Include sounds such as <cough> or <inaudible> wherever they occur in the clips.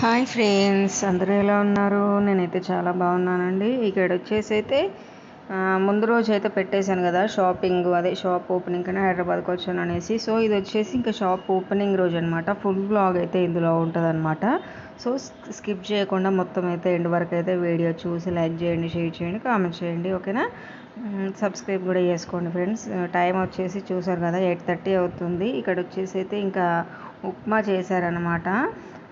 Hi friends అందరూ ఎలా ఉన్నారు? నేనైతే చాలా బాగున్నానండి. ఇక్కడ వచ్చేసి అయితే ముందు రోజు అయితే పెట్టేశాను కదా షాపింగ్ అదే షాప్ ఓపెనింగ్ కానీ హైదరాబాద్కి వచ్చాను అనేసి. సో ఇది వచ్చేసి ఇంకా షాప్ ఓపెనింగ్ రోజు అనమాట ఫుల్ బ్లాగ్ అయితే ఇందులో ఉంటుంది అనమాట సో స్కిప్ చేయకుండా మొత్తం అయితే ఎండ్ వరకు అయితే వీడియో చూసి లైక్ చేయండి షేర్ చేయండి కామెంట్ చేయండి ఓకేనా? సబ్స్క్రైబ్ కూడా చేసుకోండి ఫ్రెండ్స్. టైం వచ్చేసి చూసారు కదా ఎయిట్ థర్టీ అవుతుంది. ఇక్కడ వచ్చేసి అయితే ఇంకా ఉప్మా చేశారనమాట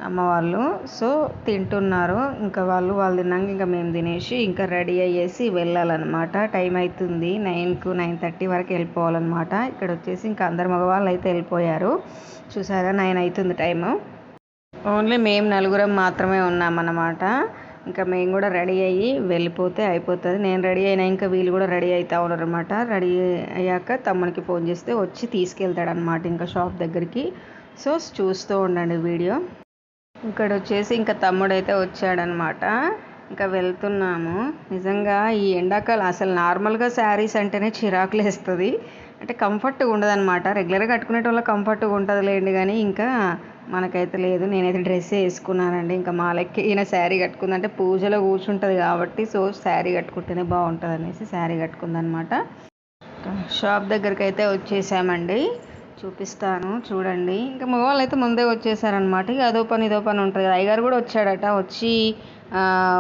అమ్మ వాళ్ళు. సో తింటున్నారు. ఇంకా వాళ్ళు వాళ్ళు తిన్నాక ఇంకా మేము తినేసి ఇంకా రెడీ అయ్యేసి వెళ్ళాలన్నమాట. టైం అవుతుంది నైన్కు నైన్ థర్టీ వరకు వెళ్ళిపోవాలన్నమాట. ఇక్కడ వచ్చేసి ఇంకా అందరు మగవాళ్ళు అయితే వెళ్ళిపోయారు. చూసారా? నైన్ అవుతుంది టైము ఓన్లీ మేము నలుగురం మాత్రమే ఉన్నామన్నమాట. ఇంకా మేము కూడా రెడీ అయ్యి వెళ్ళిపోతే అయిపోతుంది. నేను రెడీ అయినా ఇంకా వీళ్ళు కూడా రెడీ అవుతా ఉన్నారు అనమాట రెడీ అయ్యాక తమ్మునికి ఫోన్ చేస్తే వచ్చి తీసుకెళ్తాడనమాట ఇంకా షాప్ దగ్గరికి. సో చూస్తూ ఉండండి వీడియో. ఇక్కడ వచ్చేసి ఇంకా తమ్ముడైతే వచ్చాడనమాట. ఇంకా వెళ్తున్నాము. నిజంగా ఈ ఎండాకాలం అసలు నార్మల్గా శారీస్ అంటేనే చిరాకులు వేస్తుంది అంటే కంఫర్ట్గా ఉండదన్నమాట రెగ్యులర్గా కట్టుకునేటోళ్ళ కంఫర్ట్గా ఉంటుంది లేండి కానీ ఇంకా మనకైతే లేదు. నేనైతే డ్రెస్ వేసుకున్నానండి ఇంకా మా ఈయన శారీ కట్టుకుందంటే పూజలో కూర్చుంటుంది కాబట్టి సో శారీ కట్టుకుంటేనే బాగుంటుంది అనేసి శారీ కట్టుకుందనమాట. షాప్ దగ్గరికి అయితే వచ్చేసామండి. చూపిస్తాను చూడండి. ఇంకా మగవాళ్ళు అయితే ముందే వచ్చేసారనమాట ఇక అదో పని ఇదో పని ఉంటుంది అయ్యగారు కూడా వచ్చాడట. వచ్చి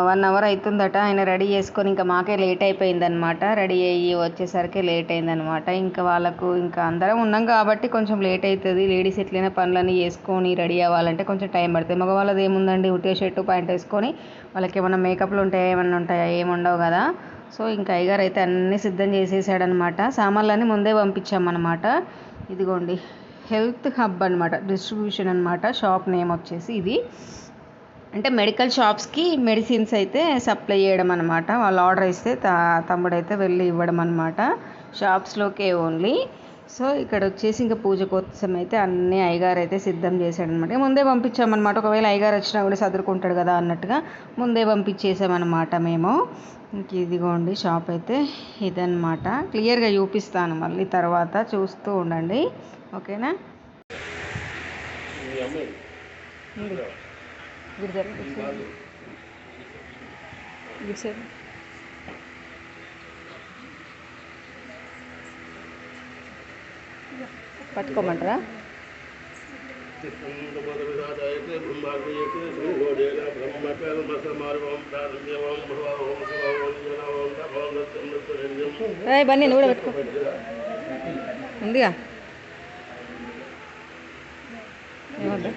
వన్ అవర్ అవుతుందట ఆయన రెడీ చేసుకొని ఇంకా మాకే లేట్ అయిపోయిందనమాట రెడీ అయ్యి వచ్చేసరికి లేట్ అయిందనమాట ఇంకా వాళ్ళకు ఇంకా అందరం ఉన్నాం కాబట్టి కొంచెం లేట్ అవుతుంది లేడీస్ ఎట్లయినా పనులన్నీ చేసుకొని రెడీ అవ్వాలంటే కొంచెం టైం పడుతుంది. మగవాళ్ళది ఏముందండి? ఉట్టే షర్టు ప్యాంట్ వేసుకొని వాళ్ళకి ఏమైనా మేకప్లు ఉంటాయా ఏమైనా ఉంటాయా ఏముండవు కదా. సో ఇంకా అయ్యగారు అయితే అన్నీ సిద్ధం చేసేసాడనమాట సామాన్లన్నీ ముందే పంపించామన్నమాట. ఇదిగోండి హెల్త్ హబ్ అనమాట డిస్ట్రిబ్యూషన్ అనమాట షాప్ నేమ్ వచ్చేసి ఇది. అంటే మెడికల్ షాప్స్కి మెడిసిన్స్ అయితే సప్లై చేయడం అనమాట వాళ్ళు ఆర్డర్ ఇస్తే త తమ్ముడైతే వెళ్ళి ఇవ్వడం అనమాట షాప్స్లోకే ఓన్లీ. సో ఇక్కడ వచ్చేసి ఇంకా పూజ కోసం అయితే అన్ని అయ్యగారు అయితే సిద్ధం చేశాడనమాట ముందే పంపించామన్నమాట. ఒకవేళ అయ్యగారు వచ్చినా కూడా చదువుకుంటాడు కదా అన్నట్టుగా ముందే పంపించేసామన్నమాట మేము. ఇంక ఇదిగోండి షాప్ అయితే ఇదన్నమాట. క్లియర్గా చూపిస్తాను మళ్ళీ తర్వాత చూస్తూ ఉండండి. ఓకేనా? పట్టుకోమంటారా? బన్నీ నువ్వు కూడా పెట్టుకో ఉందిగా ఏమద్దా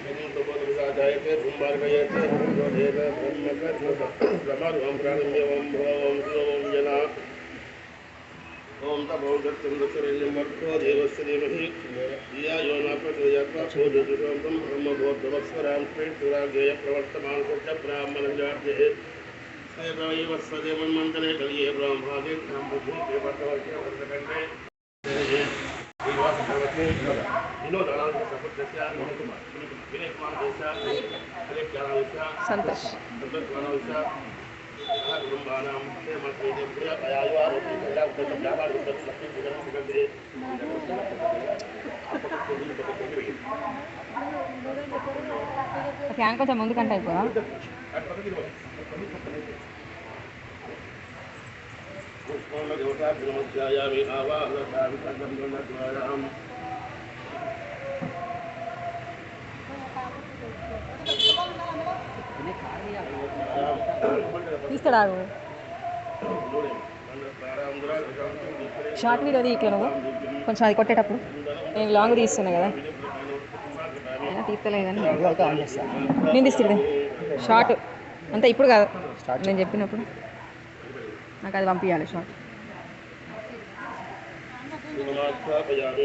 ఓం తమో దత్తందశరణ్యం వర్గో దేవస్య ధీమహి प्रकृतियत्वपूजसुगन्धं ब्रह्मबोद्धवत्स्वरां सुराज्ञय प्रवर्तमान कुट्ट ब्राह्मणजाड्ये सेवैवत्सदे मन्मन्तने कलिये ब्रह्मादे ब्रह्मभूते वर्तवर्त्य वर्तकण्डे संतोष। బ్రహ్మాదే తాం బుద్ధి దేవతవర్గే వర్తకండే వినోదానాంత సపత్యస్య మణికుమార్ వినయ్ కుమార్ దేశ హరే జ్ఞానాంశ సంతోష్ సంతోష్ కుటుంబానాం క్షేమశ్రీదేవ్య దయాయువారోగ్య కళ్యాణ వ్యాపార లక్ష్మీ జగన్ సుగంధే ఫ్యాన్ కొంచెం ముందుకంటే అయిపోదా పుష్పమధ్యాయామి కన్నం తీస్తాడా షార్ట్ వీడియో తీయట్లే నువ్వు. కొంచెం అది కొట్టేటప్పుడు. నేను లాంగ్ తీస్తున్నా కదా. అయినా తీస్తలేదని నేను తీస్తుంది షార్ట్ అంతే ఇప్పుడు కాదు. నేను చెప్పినప్పుడు. నాకు అది పంపించాలి షార్ట్ శివమాఖ్యాపయామి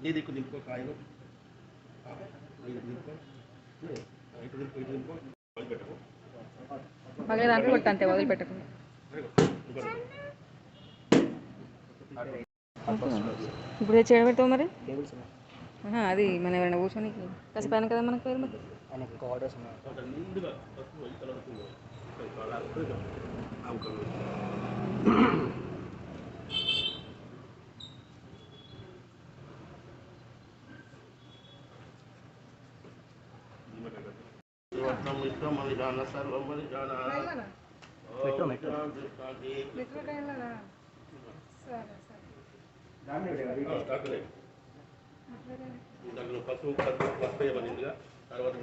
నీ దిక్కు దింపుకో కాయలు ఇటు ఇటు వదిలిపెట్టకు పగల దాంట్లో కొట్టు అంతే ఇప్పుడు తెచ్చి ఎడబెడతావు మరి? అది మన ఎవరైనా కూర్చొని కసిపోయాను కదా మనకు పేరు మరి? ఆర్డర్స్ ఉన్నాయి కొంత నిండుగా పసుపు ఈ కలర్ వస్తుంది ఆవుకలు శివత్వం విశ్వం మలిజాన సర్వం మలిజాన పెట్టు, పెట్టు. దాంట్లో పసుపు పసుపు పసుపు వేయమనిందిగా. తర్వాత.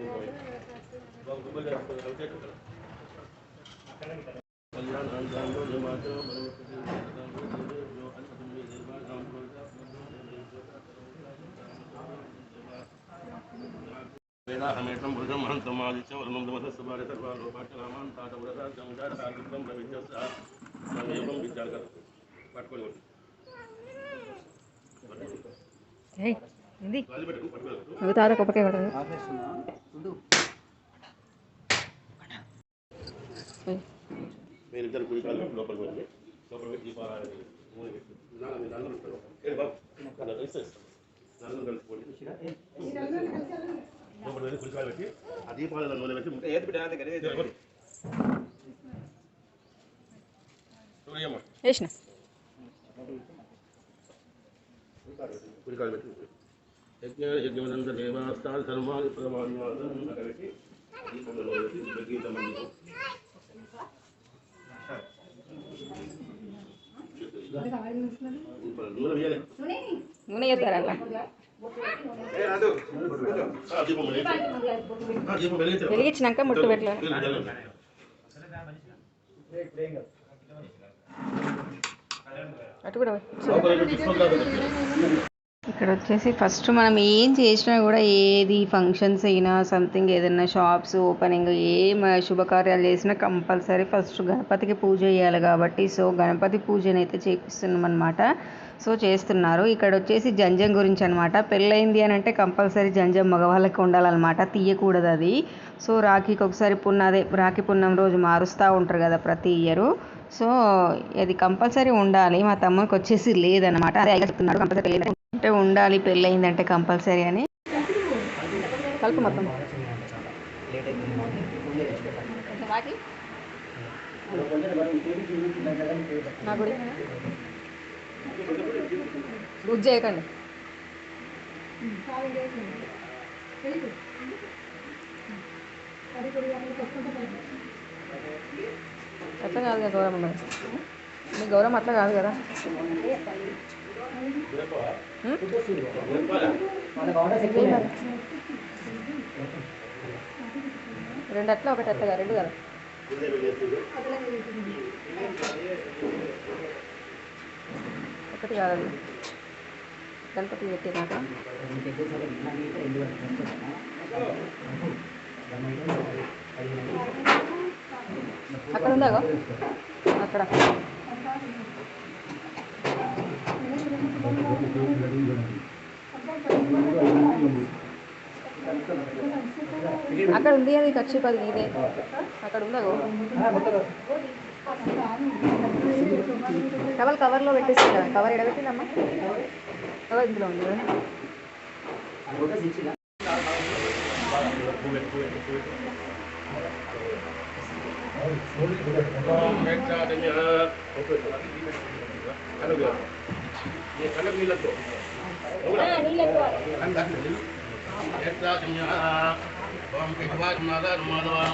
కళ్యాణ పెట్టుకు పట్టుకొని కొట్టు. నువ్వు తాత కొప్పకే కొట్టదు ఆపేస్తున్నా? చూడు మీరిద్దరు కుడికాలు లోపలికి వెళ్ళి లోపలికి దీపారాయణ పెట్టి. అందరూ ఉంటారు ఏ బాబు నన్ను ఇస్తా ఇస్తా నన్ను కలుపుకోండి లోపలికి వెళ్ళి కుడికాలు పెట్టి ఆ దీపాలలో నూనె పెట్టి ఏది పెట్టి చూడమ్మా వేసిన. కుడికాలు పెట్టి యజ్ఞ యజ్ఞమంత దేవాస్తాలు సర్వాణి ప్రమాణాలు పెట్టి దీపంలో నూనె పెట్టి గీత మంది నూనె వేయాలి. నూనె చేస్తారా అలా వెలిగించినాక ముట్టు పెట్టలేదు అటు కూడా ఇక్కడ వచ్చేసి ఫస్ట్ మనం ఏం చేసినా కూడా ఏది ఫంక్షన్స్ అయినా సంథింగ్ ఏదైనా షాప్స్ ఓపెనింగ్ ఏ శుభకార్యాలు చేసినా కంపల్సరీ ఫస్ట్ గణపతికి పూజ చేయాలి కాబట్టి. సో గణపతి పూజనైతే అయితే చేపిస్తున్నాం అనమాట సో చేస్తున్నారు. ఇక్కడ వచ్చేసి జంజం గురించి అనమాట పెళ్ళయింది అని అంటే కంపల్సరీ జంజం మగవాళ్ళకి ఉండాలన్నమాట. తీయకూడదు అది. సో రాఖీకి ఒకసారి పున్న అదే రాఖీ పున్నం రోజు మారుస్తూ ఉంటారు కదా ప్రతి ఇయరు. సో అది కంపల్సరీ ఉండాలి. మా తమ్మునికి వచ్చేసి లేదనమాట అదే చెప్తున్నాడు కంపల్సరీ అంటే ఉండాలి పెళ్ళయిందంటే కంపల్సరీ అని. కలుపు మొత్తం. నా గుడి గుడ్ చేయకండి. అట్లా కాదు కదా గౌరవం మరి. మీ గౌరవం అట్లా కాదు కదా. రెండు అట్లా ఒకటి అట్లా రెండు కదా. ఒకటి కాదండి. గణపతి పెట్టినాక అక్కడ ఉందాగో అక్కడ. అక్కడ ఉంది అది ఖర్చు పది ఇదే అక్కడ ఉందాగో అయితే రెండు వరకు తెచ్చేస్తాను. దాన్ని అయితే పదిహేను అక్కడ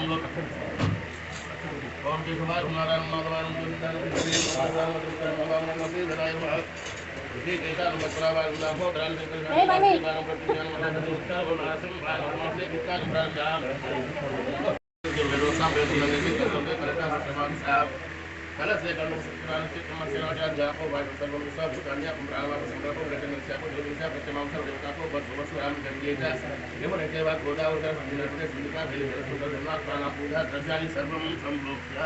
ఉందా ओम श्री कुमार कुमारायण माधवायण साहब Kala kalau sekarang kita masih ada jago baik pasal belum sah bukannya pemerintah apa pemerintah pun kerja Malaysia pun kerja Malaysia kerja mamsa kerja aku buat buat suram dan dia dah. Dia mana kerja buat goda goda sendiri kerja sendiri kan beli beli sudah dengar kan aku dah terjadi sebelum sembuh ya.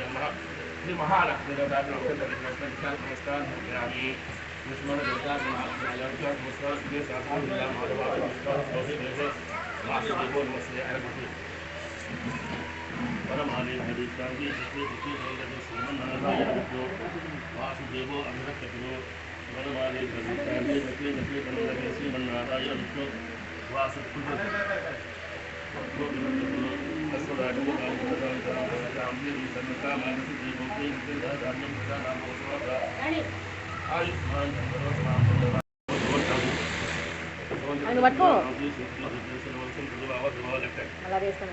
لما لما هالك من هذا الوقت اللي مثلا كان مستان يعني مش مرة قدام مع على رجال مستان بيس الحمد لله مع الوقت مستان توصيل لبس مع الصديقون المصري على كثير ولم عليه حديث كان في تشويه كثير غير بس من أنا لا يعرف له مع صديقه أن يركب له ولم عليه حديث كان في تشويه كثير غير بس من أنا لا يعرف له وأصل كل పట్టుకో. ఆయుష్మాన్ అలా వేస్తాను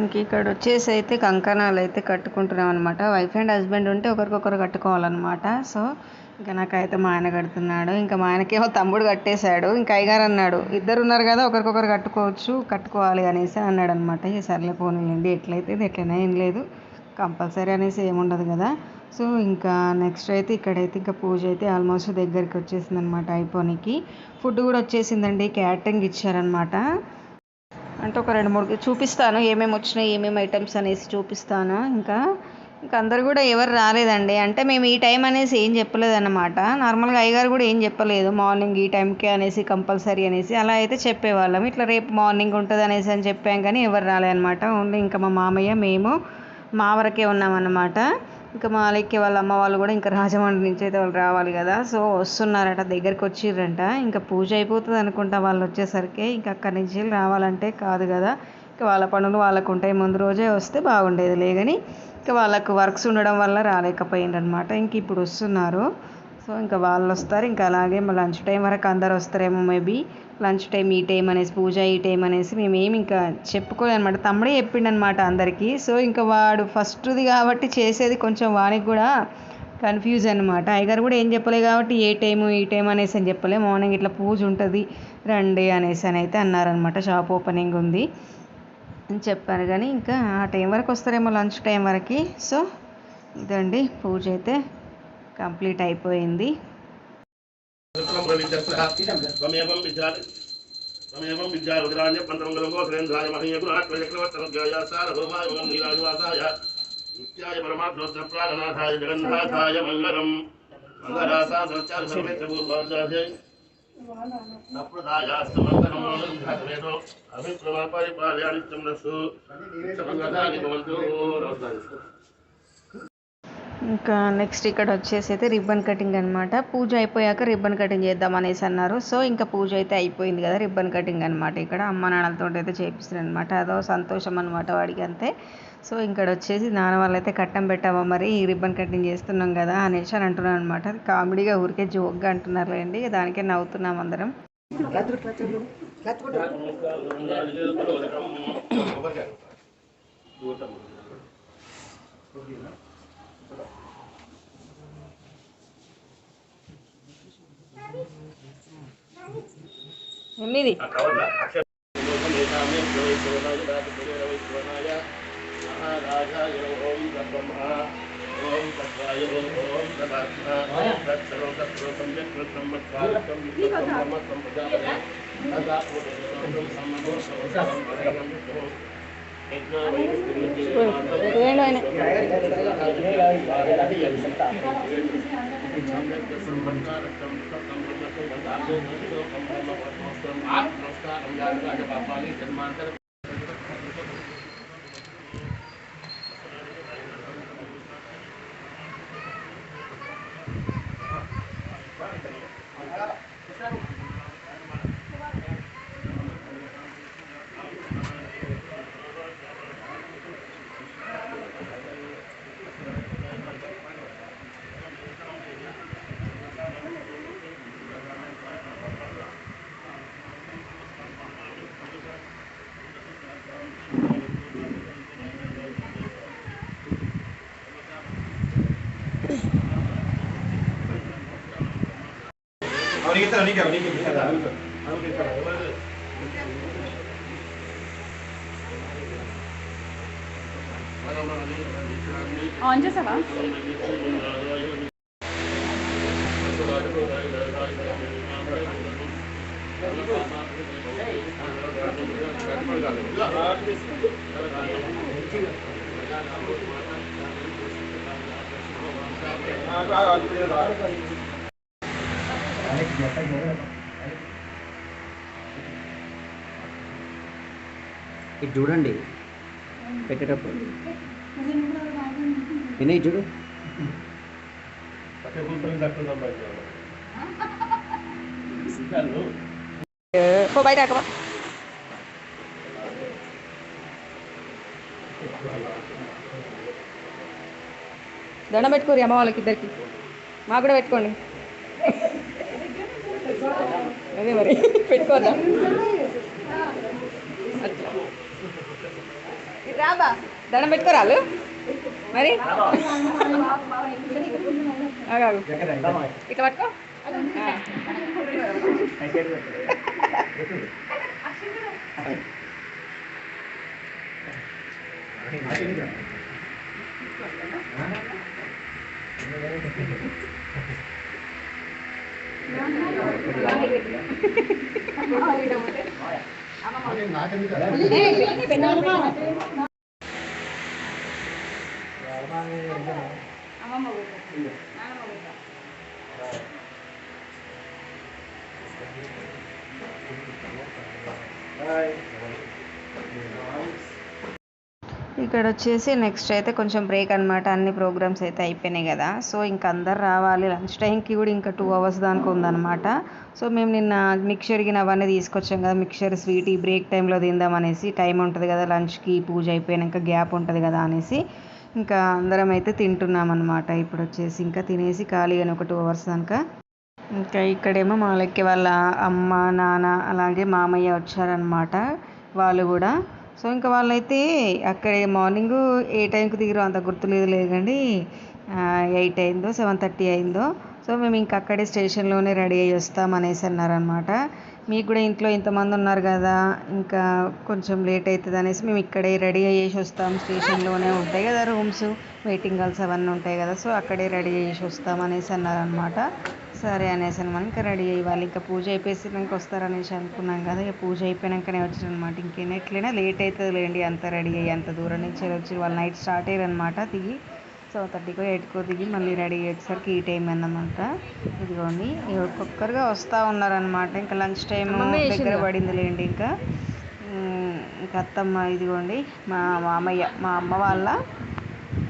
ఇంక ఇక్కడ వచ్చేసి అయితే కంకణాలు అయితే కట్టుకుంటున్నాం అనమాట వైఫ్ అండ్ హస్బెండ్ ఉంటే ఒకరికొకరు కట్టుకోవాలన్నమాట. సో ఇంకా నాకైతే మా ఆయన కడుతున్నాడు. ఇంకా మా ఆయనకేమో తమ్ముడు కట్టేశాడు. ఇంకా అయ్యగారు అన్నాడు ఇద్దరు ఉన్నారు కదా ఒకరికొకరు కట్టుకోవచ్చు కట్టుకోవాలి అనేసి అన్నాడు అనమాట ఈ సర్లే పోనీలేండి ఎట్లయితే ఇది ఎట్లయినా ఏం లేదు కంపల్సరీ అనేసి ఏముండదు కదా. సో ఇంకా నెక్స్ట్ అయితే ఇక్కడైతే ఇంకా పూజ అయితే ఆల్మోస్ట్ దగ్గరికి వచ్చేసింది అనమాట అయిపోనికి. ఫుడ్ కూడా వచ్చేసిందండి క్యాటరింగ్ ఇచ్చారనమాట. అంటే ఒక రెండు మూడు చూపిస్తాను ఏమేమి వచ్చినాయి ఏమేమి ఐటమ్స్ అనేసి చూపిస్తాను ఇంకా. ఇంకా అందరు కూడా ఎవరు రాలేదండి. అంటే మేము ఈ టైం అనేసి ఏం చెప్పలేదన్నమాట నార్మల్గా అయ్యగారు కూడా ఏం చెప్పలేదు మార్నింగ్ ఈ టైంకే అనేసి కంపల్సరీ అనేసి అలా అయితే చెప్పేవాళ్ళం. ఇట్లా రేపు మార్నింగ్ ఉంటుంది అనేసి అని చెప్పాం కానీ ఎవరు రాలేదన్నమాట ఓన్లీ ఇంకా మా మామయ్య మేము మా వరకే ఉన్నామన్నమాట ఇంకా మా అలెక్కి వాళ్ళ అమ్మ వాళ్ళు కూడా ఇంకా రాజమండ్రి నుంచి అయితే వాళ్ళు రావాలి కదా. సో వస్తున్నారట దగ్గరికి వచ్చిర్రంట. ఇంకా పూజ అయిపోతుంది అనుకుంటా వాళ్ళు వచ్చేసరికి. ఇంకా అక్కడి నుంచి రావాలంటే కాదు కదా. ఇంకా వాళ్ళ పనులు వాళ్ళకు ఉంటాయి. ముందు రోజే వస్తే బాగుండేది లేదని ఇంకా వాళ్ళకు వర్క్స్ ఉండడం వల్ల రాలేకపోయిండ్రనమాట. ఇంక ఇప్పుడు వస్తున్నారు. సో ఇంకా వాళ్ళు వస్తారు. ఇంకా అలాగే మా లంచ్ టైం వరకు అందరు వస్తారేమో మేబీ. లంచ్ టైం ఈ టైం అనేసి పూజ ఈ టైం అనేసి మేమేమి ఇంకా చెప్పుకోలేదనమాట తమ్ముడే చెప్పిండనమాట అందరికీ. సో ఇంకా వాడు ఫస్ట్ది కాబట్టి చేసేది కొంచెం వానికి కూడా కన్ఫ్యూజ్ అనమాట అయ్యగారు కూడా ఏం చెప్పలే కాబట్టి ఏ టైము ఈ టైం అనేసి అని చెప్పలే. మార్నింగ్ ఇట్లా పూజ ఉంటుంది రండి అనేసి అని అయితే అన్నారనమాట షాప్ ఓపెనింగ్ ఉంది అని చెప్పారు. కానీ ఇంకా ఆ టైం వరకు వస్తారేమో లంచ్ టైం వరకు. సో ఇదండి పూజ అయితే కంప్లీట్ అయిపోయింది. त्वमेवं विद्यात् त्वमेवं विद्या रुद्राण्य पन्तमङ्गलं गोत्रेन्द्राय महीयगुणात्मचक्रवर्तनज्ञाय सार्वभौमाय नीलानिवासाय नित्याय परमात्मोत्तरप्राणनाथाय जगन्नाथाय मङ्गलम् मङ्गलासासनचारसमेतभूर्वाजाय अप्रदायास्तमङ्गलं धातवेदो अभिक्रमपरिपालयानित्यं नस्तु नित्यमङ्गलानि भवन्तु नमस्कारः ఇంకా నెక్స్ట్ ఇక్కడ వచ్చేసి అయితే రిబ్బన్ కటింగ్ అనమాట పూజ అయిపోయాక రిబ్బన్ కటింగ్ చేద్దాం అనేసి అన్నారు. సో ఇంకా పూజ అయితే అయిపోయింది కదా రిబ్బన్ కటింగ్ అనమాట ఇక్కడ. అమ్మ నాన్నలతో అయితే చేపిస్తారు అనమాట అదో సంతోషం అనమాట వాడికి అంతే. సో ఇక్కడ వచ్చేసి నాన్న వాళ్ళైతే కట్టం పెట్టావా మరి? ఈ రిబ్బన్ కటింగ్ చేస్తున్నాం కదా అనేసి అని అంటున్నాను అనమాట కామెడీగా ఊరికే జోక్గా అంటున్నారులేండి దానికే నవ్వుతున్నాం అందరం. <laughs> ఎనిమిది వేయండి ఆయన नमस्कार हम जानकर पापा ने जन्मांतर నీకే నీకే ఆన్ చేసావా ఆ ఇది చూడండి. పెట్టేటప్పుడు. వినయ్ చూడు. బయట దండం పెట్టుకోరు అమ్మ వాళ్ళకి ఇద్దరికి. మాకు కూడా పెట్టుకోండి. అదే మరి ఇటు రాబా దండం పెట్టుకోరాలు మరి. ఇట్లా పట్టుకో. <laughs> ఆ. ఇక్కడ వచ్చేసి నెక్స్ట్ అయితే కొంచెం బ్రేక్ అనమాట అన్ని ప్రోగ్రామ్స్ అయితే అయిపోయినాయి కదా. సో ఇంక అందరు రావాలి. లంచ్ టైంకి కూడా ఇంకా టూ అవర్స్ దానికి ఉందన్నమాట. సో మేము నిన్న మిక్చర్ గిన అవన్నీ తీసుకొచ్చాం కదా. మిక్చర్ స్వీట్ ఈ బ్రేక్ టైంలో తిందామనేసి టైం ఉంటుంది కదా. లంచ్కి పూజ అయిపోయినాక గ్యాప్ ఉంటుంది కదా అనేసి ఇంకా అందరం అయితే తింటున్నాం అనమాట ఇప్పుడు వచ్చేసి ఇంకా తినేసి ఖాళీగానే ఒక టూ అవర్స్ దాకా. ఇంకా ఇక్కడేమో మా వాళ్ళ అమ్మ నాన్న అలాగే మామయ్య వచ్చారనమాట వాళ్ళు కూడా సో ఇంకా వాళ్ళైతే అక్కడే మార్నింగ్ ఏ టైంకి దిగిరో అంత గుర్తులేదు లేదండి. ఎయిట్ అయిందో సెవెన్ థర్టీ అయిందో. సో మేము ఇంకా అక్కడే స్టేషన్లోనే రెడీ అయ్యి వస్తాం అనేసి అన్నారనమాట మీకు కూడా ఇంట్లో ఇంతమంది ఉన్నారు కదా ఇంకా కొంచెం లేట్ అవుతుంది అనేసి మేము ఇక్కడే రెడీ అయ్యేసి వస్తాం. స్టేషన్లోనే ఉంటాయి కదా రూమ్స్. వెయిటింగ్ హాల్స్ అవన్నీ ఉంటాయి కదా సో అక్కడే రెడీ అయ్యేసి వస్తాం అనేసి అన్నారనమాట సరే అనేసి అనమాట ఇంకా రెడీ అయ్యి వాళ్ళు ఇంకా పూజ అయిపోయినాక వస్తారనేసి అనుకున్నాం కదా ఇక పూజ అయిపోయినాకనే వచ్చారు అనమాట ఇంకేం ఎట్లయినా లేట్ అవుతుంది లేండి అంత రెడీ అయ్యి అంత దూరం నుంచి వచ్చి వాళ్ళు నైట్ స్టార్ట్ అయ్యారు అనమాట దిగి. సెవెన్ థర్టీకో ఎయిట్కో దిగి మళ్ళీ రెడీ అయ్యేసరికి ఈ టైం అయిందన్నమాట ఇదిగోండి ఒక్కొక్కరుగా వస్తూ ఉన్నారనమాట ఇంకా లంచ్ టైం దగ్గర పడింది లేండి ఇంకా. ఇంకా అత్తమ్మ ఇదిగోండి మా మామయ్య మా అమ్మ వాళ్ళ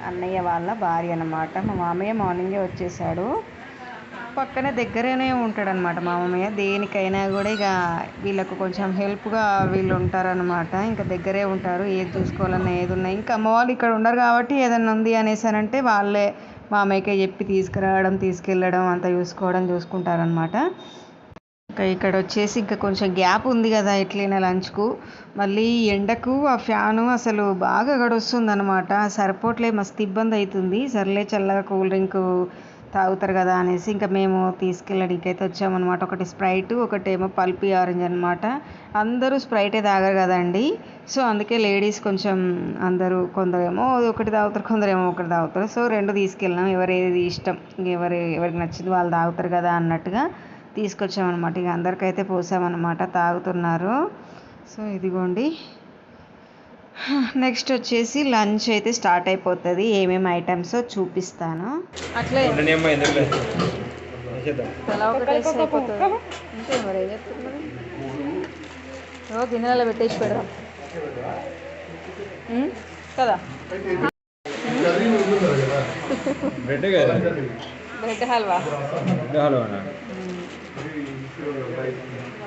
అన్నయ్య వాళ్ళ భార్య అనమాట మా మామయ్య మార్నింగే వచ్చేసాడు. పక్కనే దగ్గరనే ఉంటాడనమాట మా మామయ్య. దేనికైనా కూడా ఇక వీళ్ళకు కొంచెం హెల్ప్గా వీళ్ళు ఉంటారనమాట ఇంకా దగ్గరే ఉంటారు. ఏది చూసుకోవాలన్నా ఏది ఉన్నా. ఇంకా అమ్మ వాళ్ళు ఇక్కడ ఉండరు కాబట్టి ఏదన్నా ఉంది అనేసి అని అంటే వాళ్ళే మామయ్యకే చెప్పి తీసుకురావడం తీసుకెళ్ళడం అంతా చూసుకోవడం చూసుకుంటారనమాట ఇక్కడ వచ్చేసి ఇంకా కొంచెం గ్యాప్ ఉంది కదా ఎట్లయినా లంచ్కు. మళ్ళీ ఎండకు ఆ ఫ్యాను అసలు బాగా గడుస్తుంది అనమాట సరిపోట్లే మస్తు ఇబ్బంది అవుతుంది సర్లే చల్లగా కూల్ డ్రింక్ తాగుతారు కదా అనేసి ఇంకా మేము తీసుకెళ్ళడానికి అయితే వచ్చామన్నమాట. ఒకటి స్ప్రైట్ ఒకటేమో పల్పి ఆరెంజ్ అనమాట అందరూ స్ప్రైటే తాగరు కదండి. సో అందుకే లేడీస్ కొంచెం అందరూ కొందరేమో ఒకటి తాగుతారు కొందరేమో ఒకటి తాగుతారు. సో రెండు తీసుకెళ్ళాం ఎవరేది ఇష్టం ఎవరు ఎవరికి నచ్చింది వాళ్ళు తాగుతారు కదా అన్నట్టుగా. తీసుకొచ్చామన్నమాట. ఇక అందరికైతే పోసామన్నమాట తాగుతున్నారు. సో ఇదిగోండి. నెక్స్ట్ వచ్చేసి లంచ్ అయితే స్టార్ట్ అయిపోతుంది. ఏమేమి ఐటమ్స్ చూపిస్తాను. అట్లే. గిన్నెలలో పెట్టేసి పెడదాం? కదా. బ్రెడ్ కదా బ్రెడ్ హల్వా బ్రెడ్ హల్వానా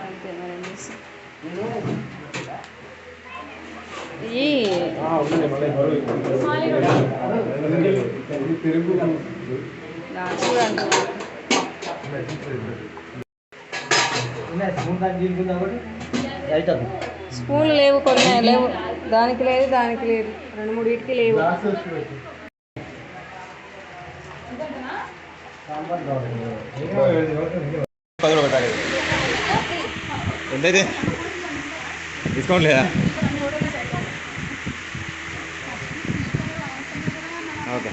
అంతే మరి ఏం చేస్తాం. ఈ నా చూడండి అవుతుంది స్పూన్లు లేవు కొన్ని లేవు. దానికి లేదు దానికి లేదు. రెండు మూడు వీటికి లేవు. పది రూపాయలు పెట్టాలి ఎంతైతే డిస్కౌంట్ లేదా ఓకే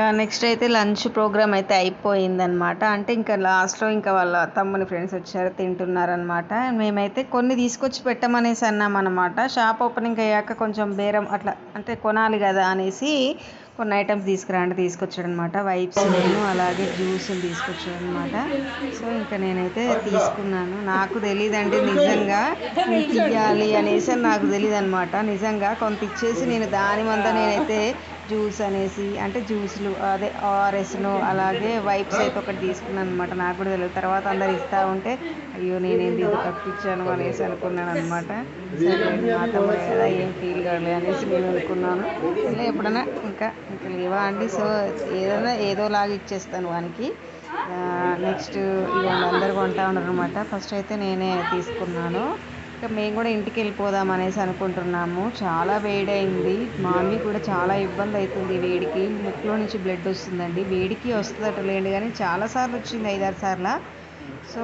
ఇంకా నెక్స్ట్ అయితే లంచ్ ప్రోగ్రామ్ అయితే అయిపోయిందనమాట అంటే ఇంకా లాస్ట్లో ఇంకా వాళ్ళ తమ్ముని ఫ్రెండ్స్ వచ్చారు తింటున్నారనమాట మేమైతే కొన్ని తీసుకొచ్చి పెట్టమనేసి అన్నామన్నమాట. షాప్ ఓపెనింగ్ అయ్యాక కొంచెం బేరం అట్లా అంటే కొనాలి కదా అనేసి కొన్ని ఐటమ్స్ తీసుకురండి తీసుకొచ్చాడనమాట వైప్స్ నేను అలాగే జ్యూస్ తీసుకొచ్చాడనమాట సో ఇంకా నేనైతే తీసుకున్నాను. నాకు తెలియదండి నిజంగా తీయాలి అనేసి నాకు తెలియదు అనమాట నిజంగా కొంత ఇచ్చేసి నేను దాని నేనైతే జ్యూస్ అనేసి అంటే జ్యూస్లు అదే ఆర్ఎస్ను అలాగే వైప్స్ అయితే ఒకటి తీసుకున్నాను అనమాట నాకు కూడా తెలియదు తర్వాత అందరు ఇస్తూ ఉంటే అయ్యో నేనేంది ఇది తప్పించాను అనేసి అనుకున్నాను అనమాట సరే మా కదా ఏం ఫీల్ కాలే అనేసి నేను అనుకున్నాను. ఇలా ఎప్పుడైనా ఇంకా ఇంకా లేవా అండి? సో ఏదైనా ఏదోలాగా ఇచ్చేస్తాను వానికి. నెక్స్ట్ ఇవన్నీ అందరు కొంటా ఉన్నారు అనమాట ఫస్ట్ అయితే నేనే తీసుకున్నాను. ఇంకా మేము కూడా ఇంటికి వెళ్ళిపోదాం అనేసి అనుకుంటున్నాము. చాలా వేడైంది. మామీ కూడా చాలా ఇబ్బంది అవుతుంది వేడికి. ముక్కులో నుంచి బ్లడ్ వస్తుందండి. వేడికి వస్తుందట లేండి కానీ చాలాసార్లు వచ్చింది ఐదారు సార్లు. సో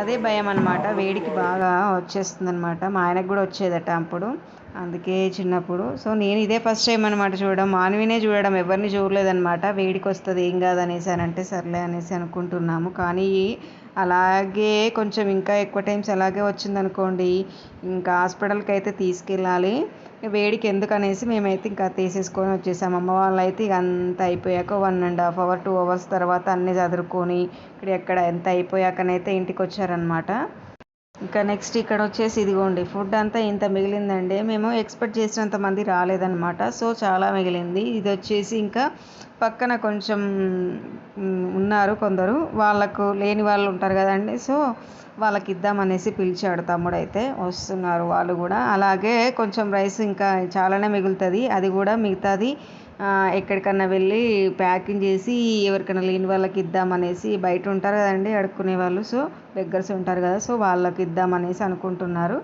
అదే భయం అనమాట వేడికి బాగా వచ్చేస్తుంది అనమాట మా ఆయనకు కూడా వచ్చేదట అప్పుడు. అందుకే చిన్నప్పుడు. సో నేను ఇదే ఫస్ట్ టైం అనమాట చూడడం. మానవినే చూడడం. ఎవరిని చూడలేదనమాట వేడికి వస్తుంది ఏం కాదనేసి అని అంటే సర్లే అనేసి అనుకుంటున్నాము. కానీ అలాగే కొంచెం ఇంకా ఎక్కువ టైమ్స్ అలాగే వచ్చిందనుకోండి ఇంకా హాస్పిటల్కి అయితే తీసుకెళ్ళాలి. వేడికి ఎందుకు అనేసి మేమైతే ఇంకా తీసేసుకొని వచ్చేసాము అమ్మ వాళ్ళు అయితే ఇక అంత అయిపోయాక one and half hour two hours తర్వాత అన్నీ చదువుకొని ఇక్కడ ఎక్కడ ఎంత అయిపోయాకనైతే ఇంటికి వచ్చారనమాట ఇంకా నెక్స్ట్ ఇక్కడ వచ్చేసి ఇదిగోండి ఫుడ్ అంతా ఇంత మిగిలిందండి. మేము ఎక్స్పెక్ట్ చేసినంత మంది రాలేదనమాట సో చాలా మిగిలింది. ఇది వచ్చేసి ఇంకా పక్కన కొంచెం ఉన్నారు కొందరు. వాళ్ళకు లేని వాళ్ళు ఉంటారు కదండి. సో వాళ్ళకి ఇద్దామనేసి పిలిచాడు తమ్ముడు అయితే వస్తున్నారు వాళ్ళు కూడా. అలాగే కొంచెం రైస్ ఇంకా చాలానే మిగులుతుంది. అది కూడా మిగతాది ఎక్కడికన్నా వెళ్ళి ప్యాకింగ్ చేసి ఎవరికైనా లేని వాళ్ళకి ఇద్దామనేసి బయట ఉంటారు కదండి అడుక్కునే వాళ్ళు. సో బెగ్గర్స్ ఉంటారు కదా. సో వాళ్ళకి ఇద్దామనేసి అనుకుంటున్నారు.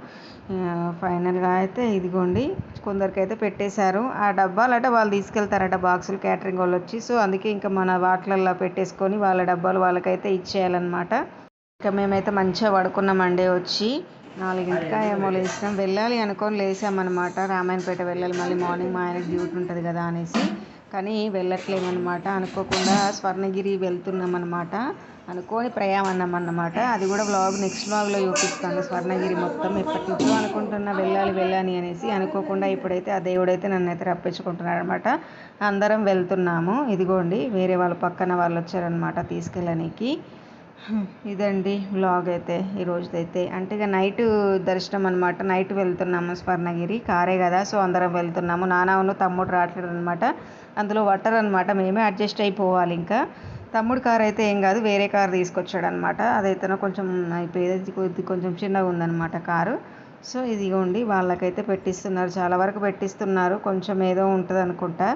ఫైనల్గా అయితే ఇదిగోండి కొందరికైతే పెట్టేశారు. ఆ డబ్బాలు అంటే వాళ్ళు తీసుకెళ్తారట బాక్సులు క్యాటరింగ్ వాళ్ళు వచ్చి. సో అందుకే ఇంకా మన వాటిలల్లో పెట్టేసుకొని వాళ్ళ డబ్బాలు వాళ్ళకైతే ఇచ్చేయాలన్నమాట. ఇంకా మేమైతే మంచిగా పడుకున్నామండి వచ్చి. నాలుగింటికా ఏమో లేచినాం. వెళ్ళాలి అనుకొని లేసామన్నమాట రామాయణపేట వెళ్ళాలి. మళ్ళీ మార్నింగ్ మా ఆయనకి డ్యూటీ ఉంటుంది కదా అనేసి. కానీ వెళ్ళట్లేమన్నమాట. అనుకోకుండా స్వర్ణగిరి వెళ్తున్నాం అనమాట అనుకోని ప్రయాణం అన్నమాట అది కూడా వ్లాగ్ నెక్స్ట్ వ్లాగ్లో చూపిస్తాను. స్వర్ణగిరి మొత్తం ఎప్పటి నుంచో అనుకుంటున్నా వెళ్ళాలి వెళ్ళాలి అనేసి. అనుకోకుండా ఇప్పుడైతే ఆ దేవుడైతే నన్ను అయితే రప్పించుకుంటున్నాడు అనమాట అందరం వెళ్తున్నాము. ఇదిగోండి వేరే వాళ్ళ పక్కన వాళ్ళు వచ్చారనమాట తీసుకెళ్ళడానికి ఇదండి వ్లాగ్ అయితే ఈ రోజుదైతే. అంటే ఇక నైట్ దర్శనం అనమాట నైట్ వెళ్తున్నాము స్వర్ణగిరి కారే కదా సో అందరం వెళ్తున్నాము. నాన్న తమ్ముడు రావట్లేదు అనమాట అందులో వట్టర్ అనమాట మేమే అడ్జస్ట్ అయిపోవాలి ఇంకా. తమ్ముడు కార్ అయితే ఏం కాదు వేరే కార్ తీసుకొచ్చాడు అనమాట అదైతే కొంచెం అయిపోయేది. కొద్ది కొంచెం చిన్నగా ఉందన్నమాట కారు. సో ఇదిగోండి వాళ్ళకైతే పెట్టిస్తున్నారు. చాలా వరకు పెట్టిస్తున్నారు. కొంచెం ఏదో ఉంటుంది అనుకుంటా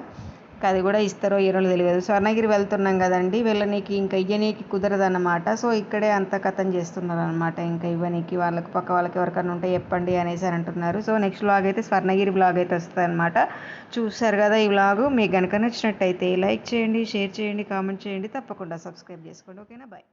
అది కూడా ఇస్తారో ఇయ్యరో తెలియదు స్వర్ణగిరి వెళ్తున్నాం కదండి వెళ్ళనీకి ఇంకా ఇయ్యనీకి కుదరదన్నమాట. సో ఇక్కడే అంత కథం చేస్తున్నారు అనమాట ఇంకా ఇవ్వనీకి వాళ్ళకి పక్క వాళ్ళకి ఎవరికైనా ఉంటే చెప్పండి అనేసి అని అంటున్నారు. సో నెక్స్ట్ వ్లాగ్ అయితే స్వర్ణగిరి వ్లాగ్ అయితే వస్తుంది అనమాట చూసారు కదా ఈ వ్లాగ్ మీకు కనుక నచ్చినట్టయితే లైక్ చేయండి షేర్ చేయండి కామెంట్ చేయండి. తప్పకుండా సబ్స్క్రైబ్ చేసుకోండి. ఓకేనా? బాయ్.